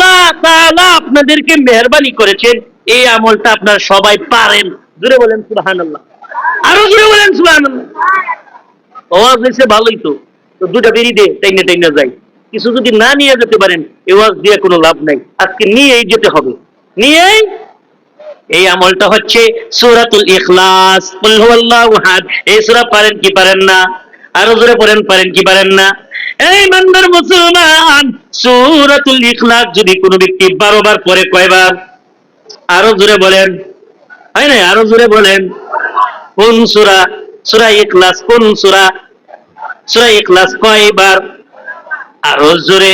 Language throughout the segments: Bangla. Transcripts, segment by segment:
আল্লাহ তাআলা আপনাদেরকে মেহরবানি করেছেন। এই আমলটা আপনারা সবাই পারেন। জুড়ে বলেন সুবহানাল্লাহ। আরও জুড়ে বলেন সুবহানাল্লাহ। ওয়াজ হয়েছে ভালোই তো। তো দুটা বেরিয়ে দে, টাইনে টাইনে যাই। কিছু যদি না নিয়ে যেতে পারেন, এই ওয়াজ দিয়ে কোনো লাভ নাই। আজকে নিয়েই যেতে হবে। নিয়েই এই আমলটা হচ্ছে সূরাতুল ইখলাস। কুল হুয়াল্লাহু আহাদ। এই সূরা পারেন কি পারেন না? আরও জোরে পড়েন পারেন কি পারেন না? এই মানদার মুসলমান, সূরাতুল ইখলাস যদি কোনো ব্যক্তি 12 বার পড়ে কয়বার? আরও জোরে বলেন। হয় না আরও জোরে বলেন। কোন সূরা? সূরা ইখলাস কোন সূরা? সূরা ইখলাস কয়বার? আরও জোরে।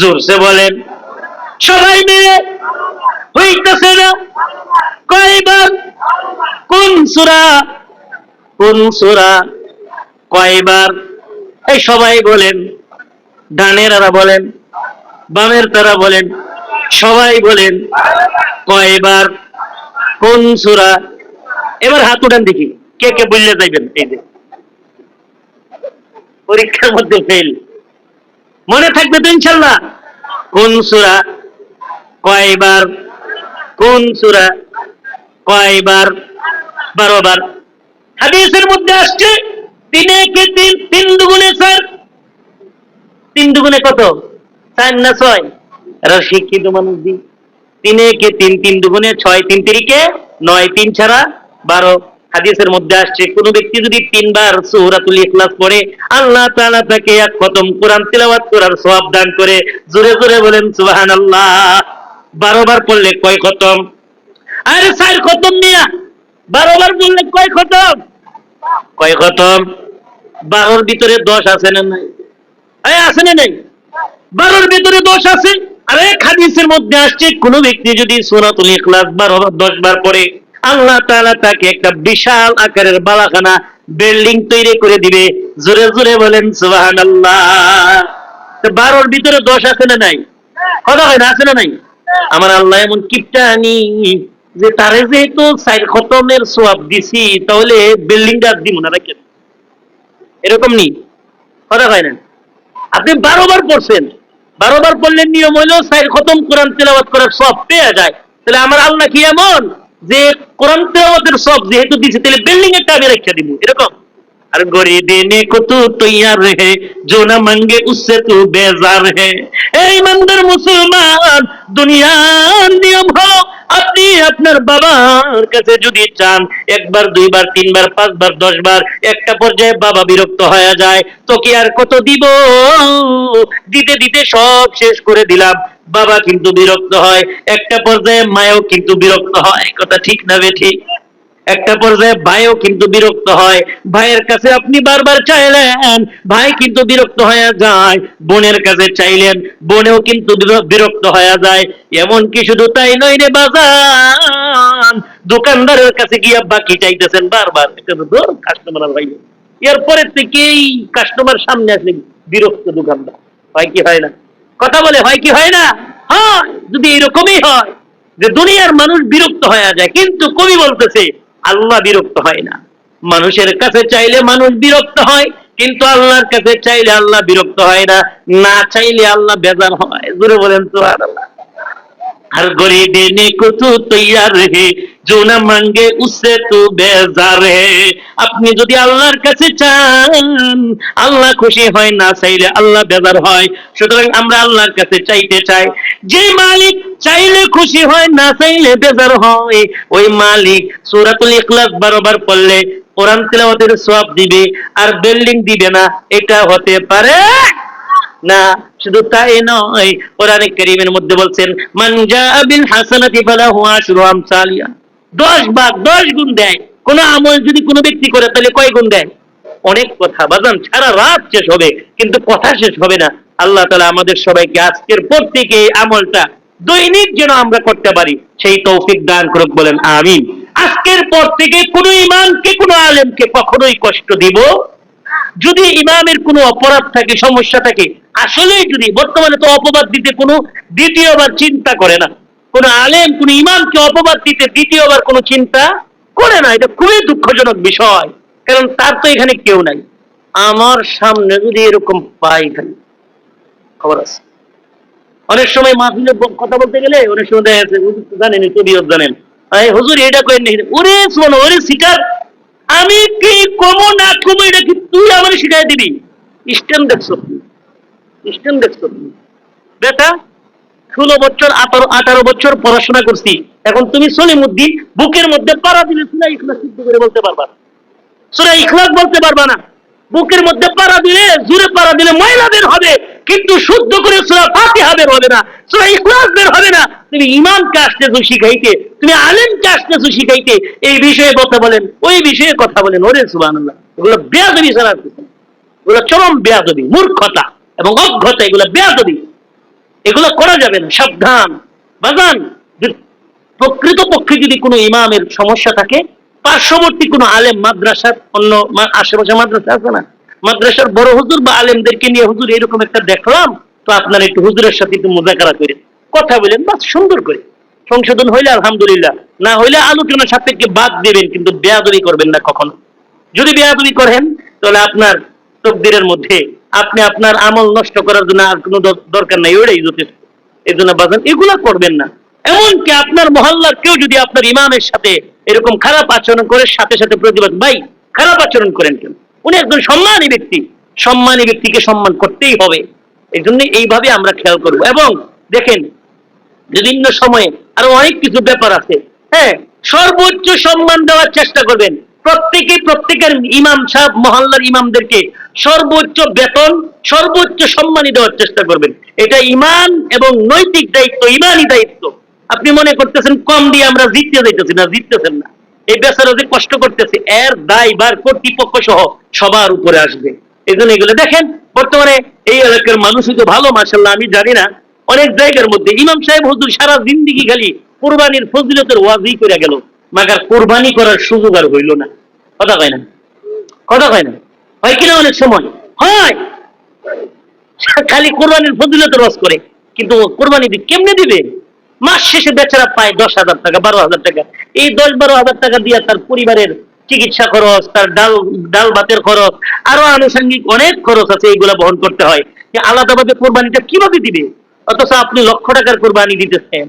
জোরসে বলেন। সবাই মিলে হইতেছে না? কয়বার? কোন সূরা? কোন সূরা? কয়বার? এই সবাই বলেন, ডানের তারা বলেন, বামের তারা বলেন, সবাই বলেন, কয়বার, কোন সূরা? এবার হাত উঠান দেখি, কে কে বললে যাইবেন এই যে। পরীক্ষার মধ্যে ফেল মনে থাকবে তো ইনশাল্লাহ, কোন সূরা, কয়বার, কোন সূরা, কয়বার, বারো বার। হাদিসের মধ্যে আসছে তিনে কে তিন? তিন দুগুণে স্যার তিন দুগুণে কত? চার না ছয়? এরা শিক্ষিত মানুষ দি তিনে কে তিন? তিন দুগুণে ছয়। তিন তিরিকে নয় তিন ছাড়া বারো। হাদিসের মধ্যে আসছে, কোন ব্যক্তি যদি তিনবার সূরাতুল ইখলাস পড়ে, আল্লাহ তাআলা তাকে এক খতম কোরআন তিলাওয়াত করার সওয়াব দান করে, জোরে জোরে বলেন, সুবহানাল্লাহ। বারো বার পড়লে কয় খতম? আরে চার খতম মিয়া, বারো বার বললে কয় খতম? কয় খতম? বারোর ভিতরে দশ আছে না নাই? আছে না নাই? বারোর ভিতরে দশ আছে? আরে হাদিসের মধ্যে আসছে, কোন ব্যক্তি যদি সূরাতুল ইখলাস বারো দশ বার পড়ে, আল্লাহ তাআলা তাকে একটা বিশাল আকারের বালাখানা বিল্ডিং তৈরি করে দিবে। জোরে জোরে বলেন, সুবহানাল্লাহ। তো বারোর ভিতরে দশ আছে না নাই? কথা হয় না, আছে না নাই? আমার আল্লাহ এমন কিপটা আনি যে তারে যেহেতু সাইড খতমের সোয়াব দিছি, তাহলে বিল্ডিংটা দিব না, রাখেন। এরকম নেই। কথা হয় না। আপনি বারোবার পড়ছেন। বারোবার পড়লেন নিয়ম হইলেও সাইড খতম কোরআন তেলাবাদ করার সব পেয়ে যায়। তাহলে আমার আল্লাহ কি এমন? যে কোরআন তেলাবাদের সব যেহেতু দিছে, তাহলে বিল্ডিং এর টাইমে রেখা দিব। এরকম। আর গরি দেনে কো তৈয়ার হে জো মাঙ্গে উসসে তু বেজার হে। এই মন্দর মুসলমান, দুনিয়ার নিয়ম হলো আপনি আপনার বাবার কাছে যদি চান, একবার, দুইবার, তিনবার, পাঁচবার, দশবার, একটা পর্যায়ে বাবা বিরক্ত হয়ে যায়, তো কি আর কত দিব? দিতে দিতে সব শেষ করে দিলাম। বাবা কিন্তু বিরক্ত হয়, একটা পর্যায়ে মায়ও কিন্তু বিরক্ত হয়। কথা ঠিক না বে ঠিক? একটা পর্যায়ে ভাইও কিন্তু বিরক্ত হয়। ভাইয়ের কাছে আপনি বারবার চাইলেন, ভাই কিন্তু বিরক্ত হয়ে যায়, বোনের কাছে চাইলেন, বোনেও কিন্তু বিরক্ত হয়ে যায়। এমনকি শুধু তাই নয় রে বাজান, দোকানদারের কাছে গিয়ে বাকি চাইতেছেন বারবার। কাস্টমার ভাই। এরপরে থেকেই কাস্টমার সামনে আসলে বিরক্ত দোকানদার। হয় কি হয় না? কথা বলে হয় কি হয় না? হয়, যদি এরকমই হয় যে দুনিয়ার মানুষ বিরক্ত হয়ে যায়, কিন্তু কবি বলতেছে আল্লাহ বিরক্ত হয় না। মানুষের কাছে চাইলে মানুষ বিরক্ত হয়, কিন্তু আল্লাহর কাছে চাইলে আল্লাহ বিরক্ত হয় না। না চাইলে আল্লাহ বেজার হয়। জোরে বলেন তো আল্লাহ हर गरीब देने को तू तैयार है जो না মাঙ্গে উসে তু বেজার হে আপনি যদি আল্লাহর কাছে চান আল্লাহ খুশি হয় না চাইলে আল্লাহ বেজার হয় সুতরাং আমরা আল্লাহর কাছে চাইতে চাই যে মালিক চাইলে খুশি হয় না চাইলে বেজার হয় ওই মালিক সূরাতুল ইখলাস বারবার পড়লে কোরআন তেলাওয়াতের সওয়াব দিবে আর বিল্ডিং দিবে না এটা হতে পারে না শুধু তাই নয়, কোরআনে কারীমের মধ্যে বলছেন, মান জাআ বিল হাসানাতি ফালাহু আশরু আমসালিহা 10 ভাগ 10 গুণ দেয়। কোন আমল যদি কোনো ব্যক্তি করে, তাহলে কয় গুণ দেয়? অনেক কথা, বাজান, সারা রাত শেষ হবে, কিন্তু কথা শেষ হবে না। আল্লাহ তাআলা আমাদের সবাইকে আজকের পর থেকে এই আমলটা দৈনিক যেন আমরা করতে পারি, সেই তৌফিক দান করুক বলেন, আমিন। আজকের পর থেকে কোনো ইমামকে কোনো আলেমকে কখনোই কষ্ট দিব যদি ইমামের কোনো অপরাধ থাকে, সমস্যা থাকে আসলে যদি বর্তমানে তো অপবাদ দিতে কোনো দ্বিতীয়বার চিন্তা করে না। কোন আলেম, কোন ইমামকে অপবাদ দিতে দ্বিতীয়বার কোনো চিন্তা করে না, এটা খুবই দুঃখজনক বিষয়। কারণ তার তো এখানে কেউ নাই। আমার সামনে যদি এরকম পাই খালি খবর আছে। অনেক সময় মাহফিলে কথা বলতে গেলে অনেক সময় দেখা যাচ্ছে জানেন তবিয়ত জানেন। হুজুর, এটা করেন ওরে শোনো ওরে শিকার কমো না কমো এটা কি তুই আমার শিখাই দিবি। স্ট্যান্ড দেখছ স্ট্যান্ড দেখছ বেটা, ষোলো বছর, আঠারো আঠারো বছর পড়াশোনা করছি। এখন তুমি সলিমুদ্দিন বুকের মধ্যে পাড়া দিলে সুরা ইখলাস সিদ্ধ করে বলতে পারবা। সুরা ইখলাস বলতে পারবা না। বুকের মধ্যে পাড়া দিলে, জুড়ে পাড়া দিলে ময়লা বের হবে, কিন্তু শুদ্ধ করে সুরা ফাতিহা বের হবে না, সুরা ইখলাস হবে না। তুমি ইমামকে আসতেছো শিখাইতে, তুমি আলেমকে আসতেছো শিখাইতে, এই বিষয়ে কথা বলেন, ওই বিষয়ে কথা বলেন, ওরে সুবহানাল্লাহ। এগুলো বেয়াদবি না। এগুলো চরম বেয়াদবি, মূর্খতা এবং অজ্ঞতা এগুলো বেয়াদবি। এগুলো করা যাবে না, সাবধান। বাজান, যদি প্রকৃত পক্ষে যদি কোনো ইমামের সমস্যা থাকে পার্শ্ববর্তী কোনো আলেম মাদ্রাসার অন্য আশেপাশে মাদ্রাসা আছে না? মাদ্রাসার বড় হুজুর বা আলেমদেরকে নিয়ে হুজুর এরকম একটা দেখলাম, তো আপনারা একটু হুজুরের সাথে একটু মোজাকারা করেন কথা বলেন, বাস সুন্দর করে। সংশোধন হইলে আলহামদুলিল্লাহ, না হইলে আলোচনা সাপেক্ষে বাদ দেবেন, কিন্তু বেয়াদবি করবেন না কখনো। যদি বেয়াদবি করেন, তাহলে আপনার তকদিরের মধ্যে আপনি আপনার আমল নষ্ট করার জন্য আর কোনো দর- দরকার নাই, ওইটাই যথেষ্ট। এই জন্য বাজান, এগুলা করবেন না। এমনকি আপনার মহল্লার কেউ যদি আপনার ইমামের সাথে এরকম খারাপ আচরণ করে, সাথে সাথে প্রতিবাদ, ভাই, খারাপ আচরণ করেন কেন? উনি একজন সম্মানী ব্যক্তি। সম্মানী ব্যক্তিকে সম্মান করতেই হবে। এই জন্য এইভাবে আমরা খেয়াল করব। এবং দেখেন, বিভিন্ন সময়ে আরও অনেক কিছু ব্যাপার আছে। হ্যাঁ সর্বোচ্চ সম্মান দেওয়ার চেষ্টা করবেন। প্রত্যেকে, প্রত্যেকের ইমাম সাহেব, মহল্লার ইমামদেরকে সর্বোচ্চ বেতন, সর্বোচ্চ সম্মানই দেওয়ার চেষ্টা করবেন। এটা ইমান এবং নৈতিক দায়িত্ব, ইমানই দায়িত্ব। আপনি মনে করতেছেন, কম দিয়ে আমরা জিততে যাইতেছি না, জিততেছেন না। এই বেচারা যে কষ্ট করতেছে, এর দায়বার কর্তৃপক্ষ সহ সবার উপরে আসবে। এই জন্য এগুলো দেখেন, বর্তমানে এই এলাকার মানুষই তো ভালো মাসাল্লাহ আমি জানি না। অনেক জায়গার মধ্যে ইমাম সাহেব হুজুর সারা জিন্দিগি খালি কোরবানির ফজিলতের ওয়াজই করে গেল, মাগার কোরবানি করার সুযোগ আর হইল না। কথা কয় না? কথা কয় না? হয় কিনা অনেক সময়? হয়! খালি কোরবানির ফজিলতের ওয়াজ করে, কিন্তু কোরবানি কেমনে দিবে? মাস শেষে বেচারা পায় দশ হাজার টাকা, বারো হাজার টাকা। এই দশ বারো হাজার টাকা দিয়ে তার পরিবারের চিকিৎসা খরচ, তার ডাল ডাল ভাতের খরচ, আরও আনুষঙ্গিক অনেক খরচ আছে এইগুলা বহন করতে হয়। আলাদাভাবে কোরবানিটা কীভাবে দিবে? অথচ আপনি লক্ষ টাকার কোরবানি দিতেছেন।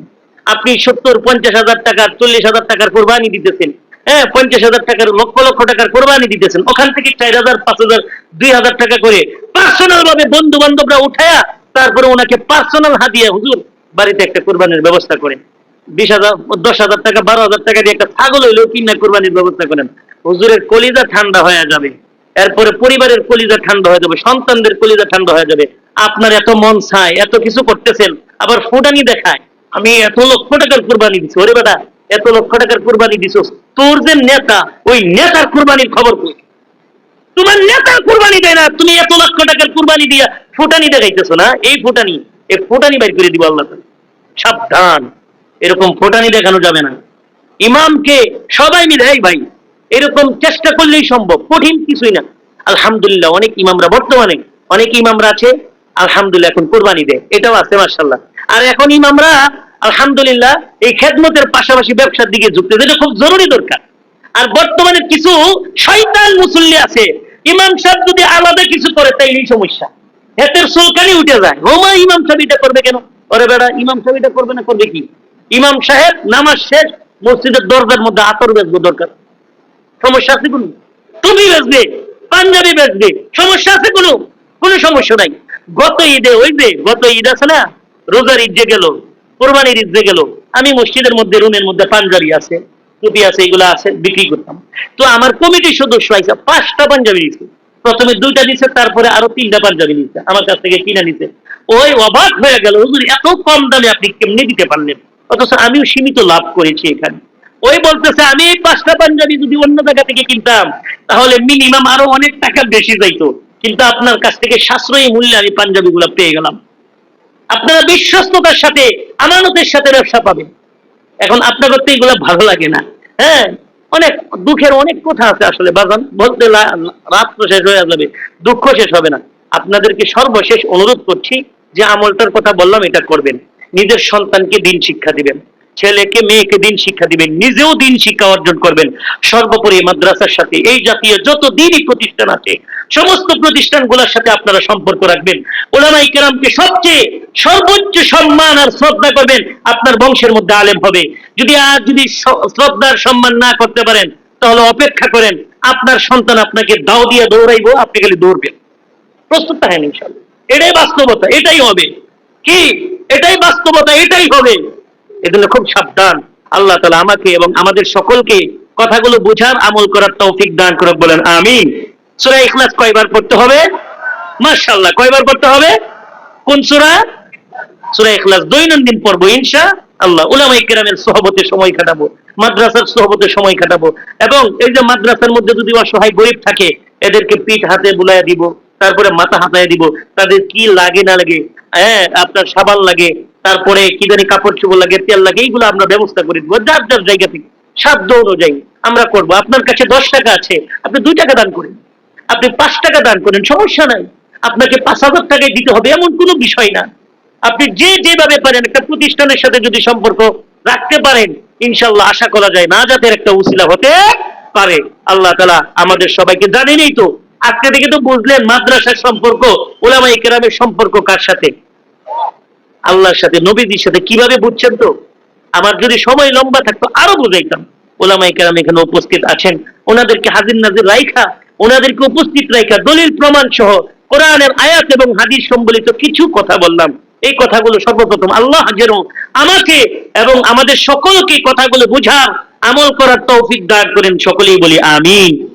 আপনি সত্তর, পঞ্চাশ হাজার টাকার, চল্লিশ হাজার টাকার কোরবানি দিতেছেন। হ্যাঁ পঞ্চাশ হাজার টাকার, লক্ষ লক্ষ টাকার কোরবানি দিতেছেন। ওখান থেকে চার হাজার, পাঁচ হাজার, দুই হাজার টাকা করে পার্সোনাল ভাবে বন্ধু বান্ধবরা উঠায়া তারপরে ওনাকে পার্সোনাল হাদিয়া, হুজুর বাড়িতে একটা কোরবানির ব্যবস্থা করেন। বিশ হাজার, দশ হাজার টাকা, বারো হাজার টাকা দিয়ে একটা ছাগল হইলেও কিনা কোরবানির ব্যবস্থা করেন। হুজুরের কলিজা ঠান্ডা হয়ে যাবে। এরপরে পরিবারের কলিজা ঠান্ডা হয়ে যাবে, সন্তানদের কলিজা ঠান্ডা হয়ে যাবে। আপনার এত মন চায়, এত কিছু করতেছেন, আবার ফুটানি দেখায়, আমি এত লক্ষ টাকার কোরবানি দিছি। ওরে বেটা, এত লক্ষ টাকার কোরবানি দিছ তোর যে নেতা, ওই নেতার কোরবানির খবর কই? তোমার নেতা কোরবানি দেয় না, তুমি এত লক্ষ টাকার কোরবানি দিয়া ফুটানি দেখাইতেছো না? এই ফুটানি এই ফুটানি বাইর করে দিব আল্লাহ সাবধান। এরকম ফুটানি দেখানো যাবে না। ইমামকে সবাই মিলে, এই ভাই, এরকম চেষ্টা করলেই সম্ভব, কঠিন কিছুই না। আলহামদুলিল্লাহ, অনেক ইমামরা বর্তমানে, অনেক ইমামরা আছে, আলহামদুলিল্লাহ, এখন কোরবানি দেয়। এটাও আছে মার্শাল্লাহ আর এখন ইমামরা, আলহামদুলিল্লাহ, এই খেদমতের পাশাপাশি ব্যবসার দিকে ঝুঁকতে যেটা খুব জরুরি দরকার। আর বর্তমানে কিছু শয়তান মুসল্লি আছে। ইমাম সাহেব যদি আলাদা কিছু করে তাই তাইলেই সমস্যা। হেতের সুলকানি উঠে যায়। ওমা ইমাম সাহেব এটা করবে কেন? ওরে বেড়া, ইমাম সাহেব এটা করবে না, করবে কি? ইমাম সাহেব নামাজ শেষ, মসজিদের দরজার মধ্যে আতর বেচবো দরকার। সমস্যা আছে কোনো? তুমি বেচবে পাঞ্জাবি বেচবে সমস্যা আছে কোনো? কোনো সমস্যা নাই। গত ঈদে, ওই যে গত ঈদ আছে না, রোজার ঈদ যে গেল, কোরবানির ঈদ যে গেল, আমি মসজিদের মধ্যে, রুমের মধ্যে পাঞ্জাবি আছে, টুপি আছে, এগুলো আছে, বিক্রি করতাম। তো আমার কমিটির সদস্য আছে পাঁচটা পাঞ্জাবি দিচ্ছে প্রথমে দুইটা দিচ্ছে তারপরে আরও তিনটা পাঞ্জাবি নিচ্ছে আমার কাছ থেকে কিনে নিচ্ছে ওই অবাক হয়ে গেল, হুজুর, এত কম দামে আপনি কেমনে দিতে পারলেন? অথচ আমিও সীমিত লাভ করেছি এখানে। ওই বলতেছে, আমি এই পাঁচটা পাঞ্জাবি যদি অন্য জায়গা থেকে কিনতাম, তাহলে মিনিমাম আরও অনেক টাকা বেশি যাইতো। কিন্তু আপনার কাছ থেকে সাশ্রয়ী মূল্যে আমি পাঞ্জাবি গুলা পেয়ে গেলাম। আপনারা বিশ্বস্ততার সাথে, আমানতের সাথে ব্যবসা পাবেন। এখন আপনার করতে এগুলো ভালো লাগে না। হ্যাঁ অনেক দুঃখের অনেক কথা আছে আসলে, বাজান। বলতে রাত তো শেষ হয়ে যাবে, দুঃখ শেষ হবে না। আপনাদেরকে সর্বশেষ অনুরোধ করছি যে আমলটার কথা বললাম, এটা করবেন। নিজের সন্তানকে দিন শিক্ষা দিবেন। ছেলেকে, মেয়েকে দিন শিক্ষা দিবেন, নিজেও দিন শিক্ষা অর্জন করবেন। সর্বোপরি মাদ্রাসার সাথে, এই জাতীয় যত দিনই প্রতিষ্ঠান আছে, সমস্ত প্রতিষ্ঠানগুলোর সাথে আপনারা সম্পর্ক রাখবেন। ওলামাই কেরামকে সবচেয়ে সর্বোচ্চ সম্মান আর শ্রদ্ধা করবেন, আপনার বংশের মধ্যে আলেম হবে। যদি আর যদি শ্রদ্ধার সম্মান না করতে পারেন, তাহলে অপেক্ষা করেন, আপনার সন্তান আপনাকে দাও দিয়ে দৌড়াইবো, আপনি খালি দৌড়বেন। প্রস্তুত থাকেন ইনশাল্লাহ এটাই বাস্তবতা, এটাই হবে। কি? এটাই বাস্তবতা, এটাই হবে। এজন্য খুব সাবধান। আল্লাহ তালা আমাকে এবং আমাদের সকলকে কথাগুলো বোঝার আমল করার তৌফিক দান করে বলেন, আমিন। সূরা ইখলাস কয়বার পড়তে হবে? মাশাআল্লাহ, কয়বার পড়তে হবে? কোন সূরা? সূরা ইখলাস দৈনন্দিন পড়ব ইনশা আল্লাহ উলামায়ে কেরামের সোহবতে সময় কাটাবো, মাদ্রাসার সোহবতে সময় কাটাবো। এবং এই যে মাদ্রাসার মধ্যে যদি অসহায় গরিব থাকে, এদেরকে পিঠ হাতে বুলাইয়া দিব, তারপরে মাথা হাতায় দিব। তাদের কি লাগে না লাগে হ্যাঁ আপনার সাবান লাগে, তারপরে কি জানি কাপড় চোপড় লাগে, তেল লাগে, এইগুলো আমরা ব্যবস্থা করে দিব। যার যার জায়গা থেকে, সাধ্য অনুযায়ী আমরা করব। আপনার কাছে দশ টাকা আছে, আপনি দুই টাকা দান করেন। আপনি পাঁচ টাকা দান করেন, সমস্যা নাই। আপনাকে পাঁচ হাজার টাকায় দিতে হবে, এমন কোনো বিষয় না। আপনি যে যেভাবে পারেন, একটা প্রতিষ্ঠানের সাথে যদি সম্পর্ক রাখতে পারেন ইনশাল্লাহ আশা করা যায় না, যাতে একটা উসিলা হতে পারে। আল্লাহ তালা আমাদের সবাইকে জানেনই তো আজকে থেকে তো বুঝলেন মাদ্রাসার সম্পর্ক ওলামাই কেরামের সম্পর্ক কার সাথে? আল্লাহর সাথে, নবীজির সাথে। কীভাবে বুঝছেন তো? আমার যদি সময় লম্বা থাকতো, আরও বুঝাইতাম। ওলামাই কেরাম এখানে উপস্থিত আছেন। ওনাদেরকে হাজির নাজির রাইখা, ওনাদেরকে উপস্থিত রাইখা, দলিল প্রমাণ সহ কোরআনের আয়াত এবং হাদিস সম্বলিত কিছু কথা বললাম। এই কথাগুলো সর্বপ্রথম আল্লাহ যেন আমাকে এবং আমাদের সকলকে কথাগুলো বুঝার আমল করার তৌফিক দান করেন। সকলেই বলি আমিন।